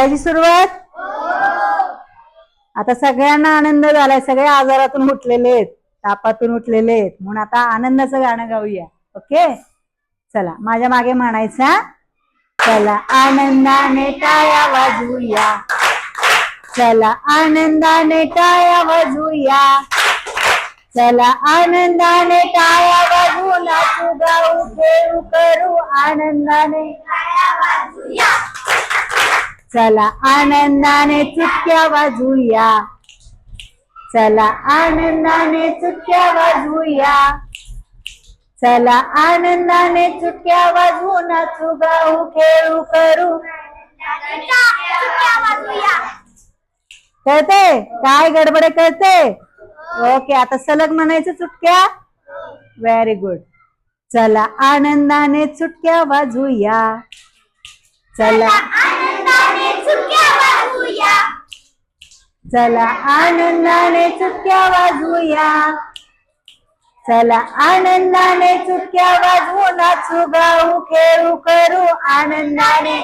त्याची सुरुवात? आता सगळ्यांना आनंद झालाय. सगळे आजारातून उठलेले आहेत. तापातून उठलेले आहेत. म्हणून आता आनंदाचं गाणं गाऊया. ओके? चला माझ्या मागे म्हणायचा. चला आनंदाने टाया वाजवूया. चला आनंदाने टाया वाजवूया. चला आनंदाने टाया वाजू नाचू गाऊ खेळू करू आनंदाने. चला आनंदाने चुटक्या वाजूया. चला आनंदाने चुटक्या वाजूया. चला आनंदाने चुटक्या वाजवू नाचू गाऊ खेळू करू. कळते? काय गडबड कळते? ओके आता सलग म्हणायचं चुटक्या? व्हेरी गुड चला आनंदाने चुटक्या वाजूया. चला चला आनंदाने चुटक्या वाजवूया. चला आनंदाने चुटक्या वाजवू नाचू गाऊ खेळू करू आनंदाने.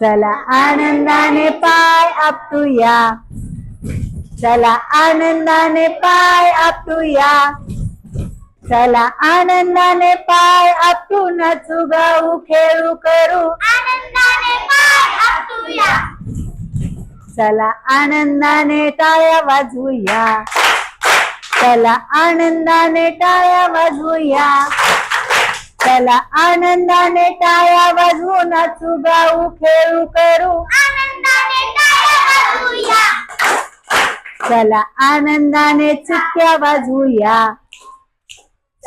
चला आनंदाने पाय आपटूया. चला आनंदाने पाय आपटूया. चला आनंदाने पाय आपटू नाचू गाऊ खेळू करू. चला आनंदाने टाळ्या वाजवूया. चला आनंदाने टाळ्या वाजवूया. चला आनंदाने टाळ्या वाजवू नाचू गाऊ खेळू करू. चला आनंदाने चुटक्या वाजवूया.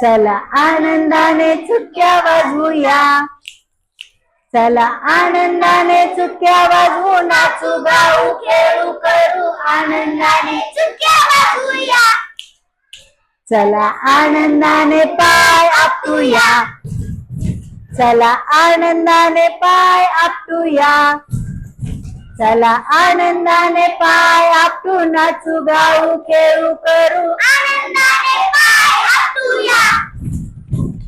चला आनंदाने चुटक्या वाजवूया. चला आनंदाने चुटक्या वाजवू नाचू गाऊ आनंदाने चला आनंदाने पाय आपटूया. चला आनंदाने पाय आपटूया. चला आनंदाने पाय आपटू नाचू गाऊ खेळू करू.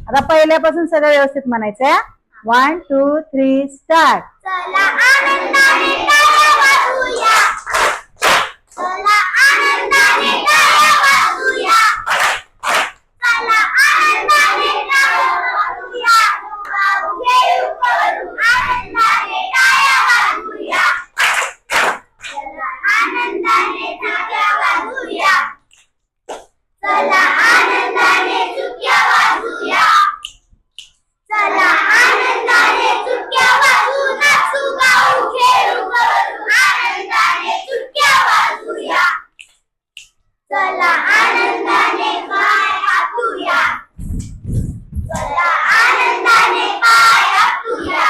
आता पहिल्यापासून सगळं व्यवस्थित म्हणायचं वन टू थ्री स्टार्ट चला आनंदाने टाळ्या वाजवूया चला आनंदाने टाळ्या वाजवूया चला आनंदाने टाळ्या वाजवूया गाऊ खेळू करू आनंदाने टाळ्या वाजवूया चला आनंदाने टाळ्या वाजवूया चला आनंदाने चुक्या वाजवूया चला आनंदाने चुटक्या वाजवू नाचू गाऊ खेळू करू आनंदाने चुटक्या वाजवूया चला आनंदाने पाय आपटूया चला आनंदाने पाय आपटूया चला आनंदाने पाय आपटू नाचू गाऊ खेळू करू आनंदाने पाय आपटूया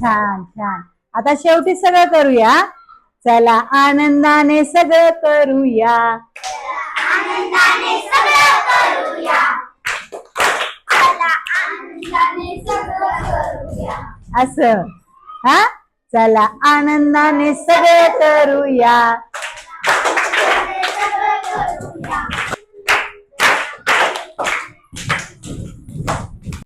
छान छान. आता शेवटी सगळं करूया. चला आनंदाने सगळं करूया. आनंदाने सगळं करूया. चला आनंदाने सगळं करूया. असं. हा? चला आनंदाने सगळं करूया. Hallelujah.